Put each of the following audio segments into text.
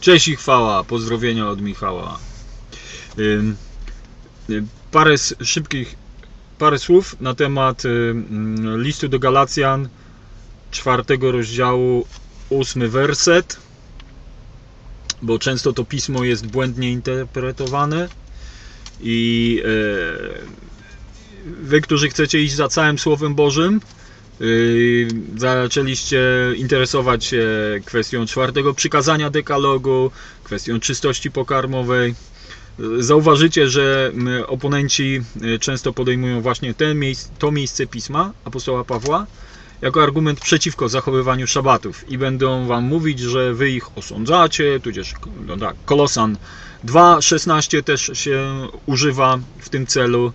Cześć i chwała, pozdrowienia od Michała. Y, Parę szybkich, parę słów na temat ym, listu do Galacjan, czwartego rozdziału, ósmy werset, bo często to pismo jest błędnie interpretowane i e, wy, którzy chcecie iść za całym Słowem Bożym, zaczęliście interesować się kwestią czwartego przykazania dekalogu, kwestią czystości pokarmowej. Yy, Zauważycie, że mm, oponenci yy, często podejmują właśnie ten to miejsce pisma apostoła Pawła jako argument przeciwko zachowywaniu szabatów i będą wam mówić, że wy ich osądzacie, tudzież no tak, Kolosan 2.16 też się używa w tym celu.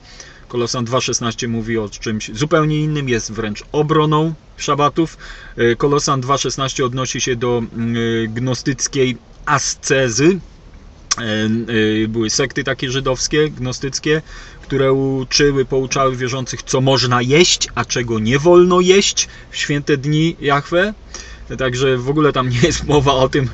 Kolosan 2.16 mówi o czymś zupełnie innym, jest wręcz obroną szabatów. Y, Kolosan 2.16 odnosi się do y, gnostyckiej ascezy. Y, Były sekty takie żydowskie, gnostyckie, które uczyły, pouczały wierzących, co można jeść, a czego nie wolno jeść w święte dni Jahwe. Także w ogóle tam nie jest mowa o tym,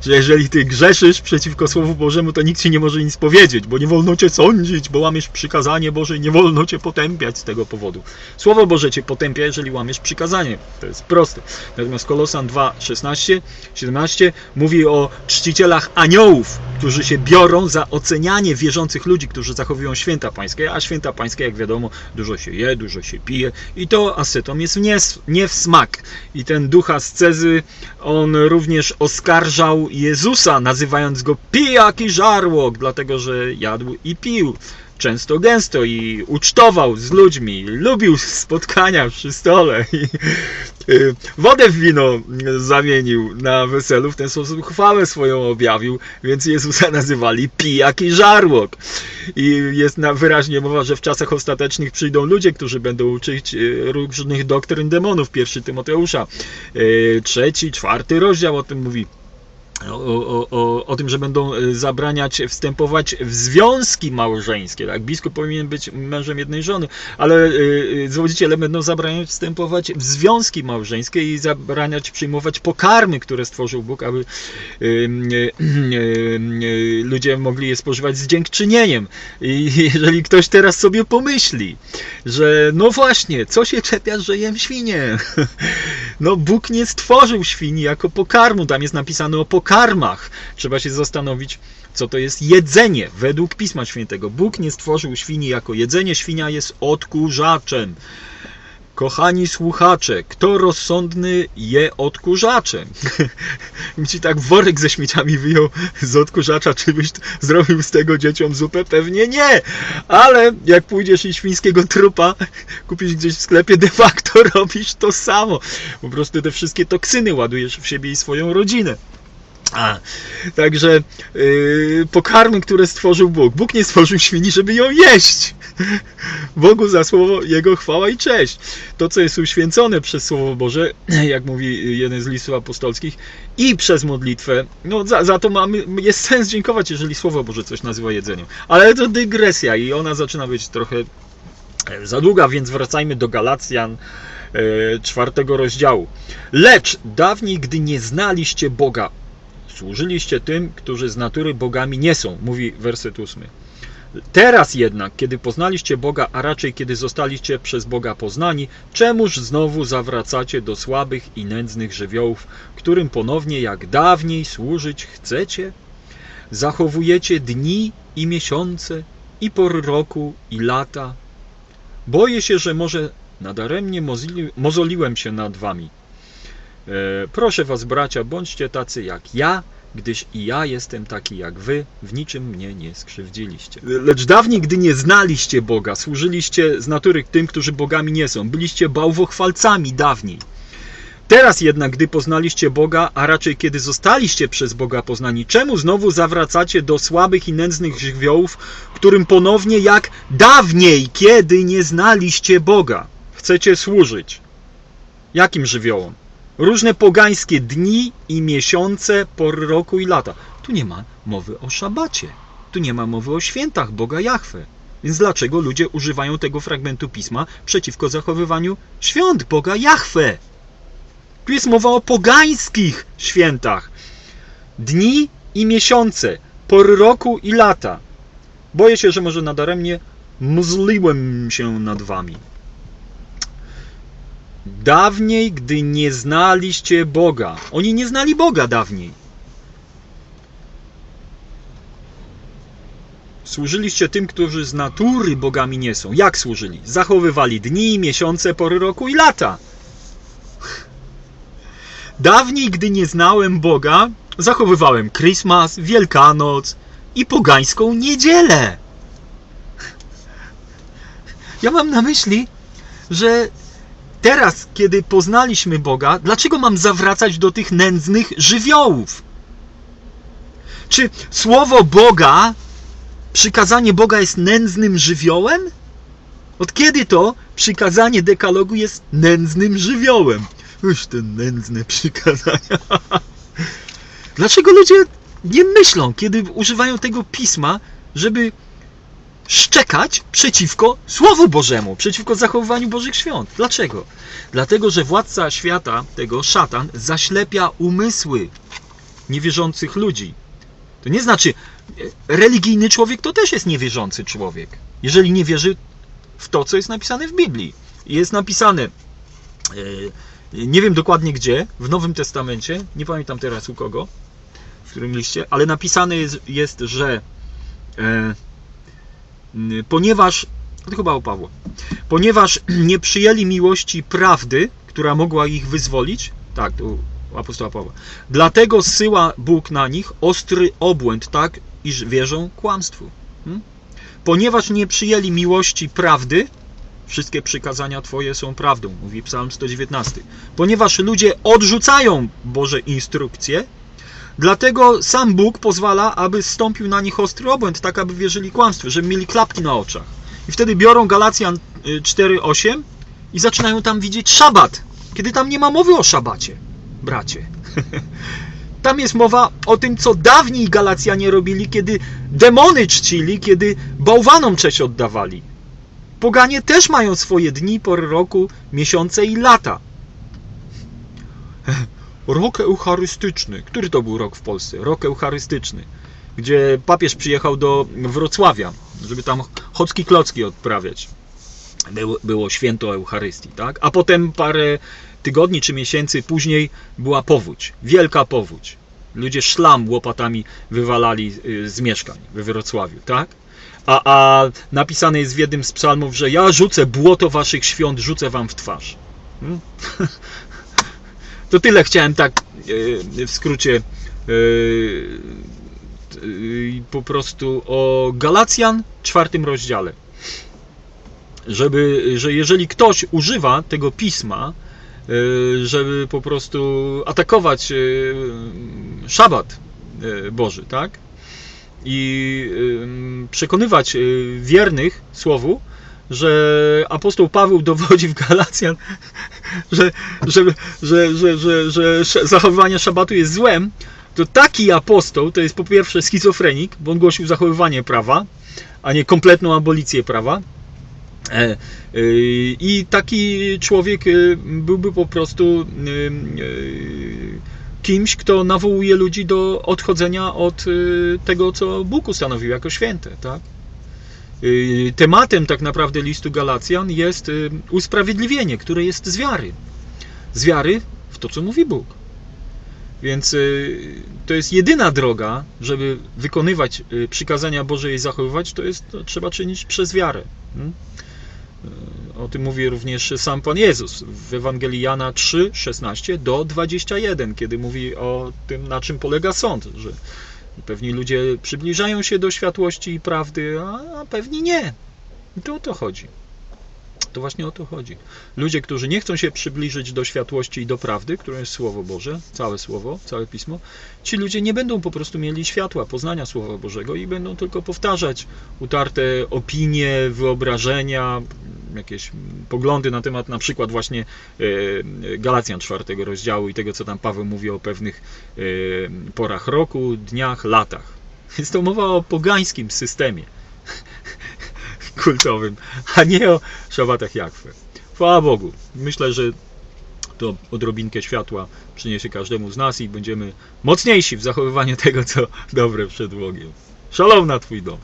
że jeżeli ty grzeszysz przeciwko Słowu Bożemu, to nikt ci nie może nic powiedzieć, bo nie wolno cię sądzić, bo łamiesz przykazanie Boże i nie wolno cię potępiać z tego powodu. Słowo Boże cię potępia, jeżeli łamiesz przykazanie. To jest proste. Natomiast Kolosan 2, 16, 17 mówi o czcicielach aniołów, którzy się biorą za ocenianie wierzących ludzi, którzy zachowują święta pańskie, a święta pańskie, jak wiadomo, dużo się je, dużo się pije i to ascetom jest nie, nie w smak. I ten duch ascezy, on również oskarżał Jezusa, nazywając go pijak i żarłok, dlatego że jadł i pił często gęsto i ucztował z ludźmi, lubił spotkania przy stole i y, wodę w wino zamienił na weselu, w ten sposób chwałę swoją objawił, więc Jezusa nazywali pijak i żarłok. I jest wyraźnie mowa, że w czasach ostatecznych przyjdą ludzie, którzy będą uczyć y, różnych doktryn demonów. Pierwszy Tymoteusza, y, trzeci, czwarty rozdział o tym mówi o, o, o, tym, że będą e, zabraniać wstępować w związki małżeńskie. Tak? Biskup powinien być mężem jednej żony, ale y, zwodziciele będą zabraniać wstępować w związki małżeńskie i zabraniać przyjmować pokarmy, które stworzył Bóg, aby ludzie mogli je spożywać z dziękczynieniem. I jeżeli ktoś teraz sobie pomyśli, że no właśnie, co się czepiasz, że jem świnie? No Bóg nie stworzył świni jako pokarmu, tam jest napisane o pokarmach. Trzeba się zastanowić, co to jest jedzenie według Pisma Świętego. Bóg nie stworzył świni jako jedzenie, świnia jest odkurzaczem. Kochani słuchacze, kto rozsądny je odkurzaczem? Ci tak worek ze śmieciami wyjął z odkurzacza, czy byś zrobił z tego dzieciom zupę? Pewnie nie! Ale jak pójdziesz i świńskiego trupa kupisz gdzieś w sklepie, de facto robisz to samo. Po prostu te wszystkie toksyny ładujesz w siebie i swoją rodzinę. A, także yy, pokarmy, które stworzył Bóg. Bóg nie stworzył świni, żeby ją jeść. Bogu za słowo Jego chwała i cześć. To, co jest uświęcone przez Słowo Boże, jak mówi jeden z listów apostolskich, i przez modlitwę, no za, za to mamy, jest sens dziękować, jeżeli Słowo Boże coś nazywa jedzeniem. Ale to dygresja i ona zaczyna być trochę e, za długa, więc wracajmy do Galacjan e, czwartego rozdziału. Lecz dawniej, gdy nie znaliście Boga, służyliście tym, którzy z natury bogami nie są, mówi werset ósmy. Teraz jednak, kiedy poznaliście Boga, a raczej kiedy zostaliście przez Boga poznani, czemuż znowu zawracacie do słabych i nędznych żywiołów, którym ponownie jak dawniej służyć chcecie? Zachowujecie dni i miesiące, i pory roku, i lata. Boję się, że może nadaremnie mozoliłem się nad wami. E, Proszę was, bracia, bądźcie tacy jak ja, gdyż i ja jestem taki jak wy, w niczym mnie nie skrzywdziliście. Lecz dawniej, gdy nie znaliście Boga, służyliście z natury tym, którzy bogami nie są, byliście bałwochwalcami dawniej. Teraz jednak, gdy poznaliście Boga, a raczej kiedy zostaliście przez Boga poznani, czemu znowu zawracacie do słabych i nędznych żywiołów, którym ponownie jak dawniej, kiedy nie znaliście Boga, chcecie służyć? Jakim żywiołom? Różne pogańskie dni i miesiące, pory roku i lata. Tu nie ma mowy o szabacie. Tu nie ma mowy o świętach Boga Jahwe. Więc dlaczego ludzie używają tego fragmentu pisma przeciwko zachowywaniu świąt Boga Jahwe? Tu jest mowa o pogańskich świętach. dni i miesiące, pory roku i lata. Boję się, że może nadaremnie mzliłem się nad wami. Dawniej, gdy nie znaliście Boga. Oni nie znali Boga dawniej. Służyliście tym, którzy z natury bogami nie są. Jak służyli? Zachowywali dni, miesiące, pory roku i lata. Dawniej, gdy nie znałem Boga, zachowywałem Christmas, Wielkanoc i pogańską niedzielę. Ja mam na myśli, że teraz, kiedy poznaliśmy Boga, dlaczego mam zawracać do tych nędznych żywiołów? Czy słowo Boga, przykazanie Boga jest nędznym żywiołem? Od kiedy to przykazanie dekalogu jest nędznym żywiołem? Już te nędzne przykazania. Dlaczego ludzie nie myślą, kiedy używają tego pisma, żeby szczekać przeciwko Słowu Bożemu, przeciwko zachowywaniu Bożych świąt? Dlaczego? Dlatego, że władca świata, tego szatan, zaślepia umysły niewierzących ludzi. To nie znaczy, e, religijny człowiek to też jest niewierzący człowiek, jeżeli nie wierzy w to, co jest napisane w Biblii. Jest napisane, e, nie wiem dokładnie gdzie, w Nowym Testamencie, nie pamiętam teraz u kogo, w którym liście, ale napisane jest, jest że e, ponieważ, to chyba o Pawła, ponieważ nie przyjęli miłości prawdy, która mogła ich wyzwolić, tak, to u apostoła Pawła, dlatego zsyła Bóg na nich ostry obłęd, tak, iż wierzą kłamstwu. Hmm? Ponieważ nie przyjęli miłości prawdy, wszystkie przykazania Twoje są prawdą, mówi Psalm 119. Ponieważ ludzie odrzucają Boże instrukcje, dlatego sam Bóg pozwala, aby stąpił na nich ostry obłęd, tak aby wierzyli kłamstwu, żeby mieli klapki na oczach. I wtedy biorą Galacjan y, 4:8 i zaczynają tam widzieć szabat, kiedy tam nie ma mowy o szabacie, bracie. Tam jest mowa o tym, co dawniej Galacjanie robili, kiedy demony czcili, kiedy bałwanom cześć oddawali. Poganie też mają swoje dni, pory roku, miesiące i lata. Rok eucharystyczny. Który to był rok w Polsce? Rok eucharystyczny, gdzie papież przyjechał do Wrocławia, żeby tam chocki klocki odprawiać. Było, święto Eucharystii, tak? A potem parę tygodni czy miesięcy później była powódź. Wielka powódź. Ludzie szlam łopatami wywalali y, z mieszkań we Wrocławiu, tak? A, a napisane jest w jednym z psalmów, że ja rzucę błoto waszych świąt, rzucę wam w twarz. Hmm? To tyle chciałem tak e, w skrócie e, e, po prostu o Galacjan, czwartym rozdziale. Żeby, że jeżeli ktoś używa tego pisma, żeby po prostu atakować szabat Boży, tak? I przekonywać wiernych słowu, że apostoł Paweł dowodzi w Galacjan, że, że, że, że, że, że zachowywanie szabatu jest złem, to taki apostoł to jest po pierwsze schizofrenik, bo on głosił zachowywanie prawa, a nie kompletną abolicję prawa. E, y, I taki człowiek y, byłby po prostu kimś, kto nawołuje ludzi do odchodzenia od tego, co Bóg ustanowił jako święte. Tak? Y, Tematem tak naprawdę listu Galacjan jest y, usprawiedliwienie, które jest z wiary. Z wiary w to, co mówi Bóg. Więc y, to jest jedyna droga, żeby wykonywać przykazania Boże i zachowywać, to jest to trzeba czynić przez wiarę. Hmm? O tym mówi również sam Pan Jezus w Ewangelii Jana 3, 16 do 21, kiedy mówi o tym, na czym polega sąd, że pewni ludzie przybliżają się do światłości i prawdy, a, pewni nie. I to o to chodzi. To właśnie o to chodzi. Ludzie, którzy nie chcą się przybliżyć do światłości i do prawdy, którą jest Słowo Boże, całe Słowo, całe Pismo, ci ludzie nie będą po prostu mieli światła, poznania Słowa Bożego i będą tylko powtarzać utarte opinie, wyobrażenia, jakieś poglądy na temat na przykład właśnie e, Galacjan czwartego rozdziału i tego, co tam Paweł mówi o pewnych e, porach roku, dniach, latach. Jest to mowa o pogańskim systemie kultowym, a nie o szabatach Jakwe. Chwała Bogu. Myślę, że to odrobinkę światła przyniesie każdemu z nas i będziemy mocniejsi w zachowywaniu tego, co dobre przed Bogiem. Szalom na Twój dom.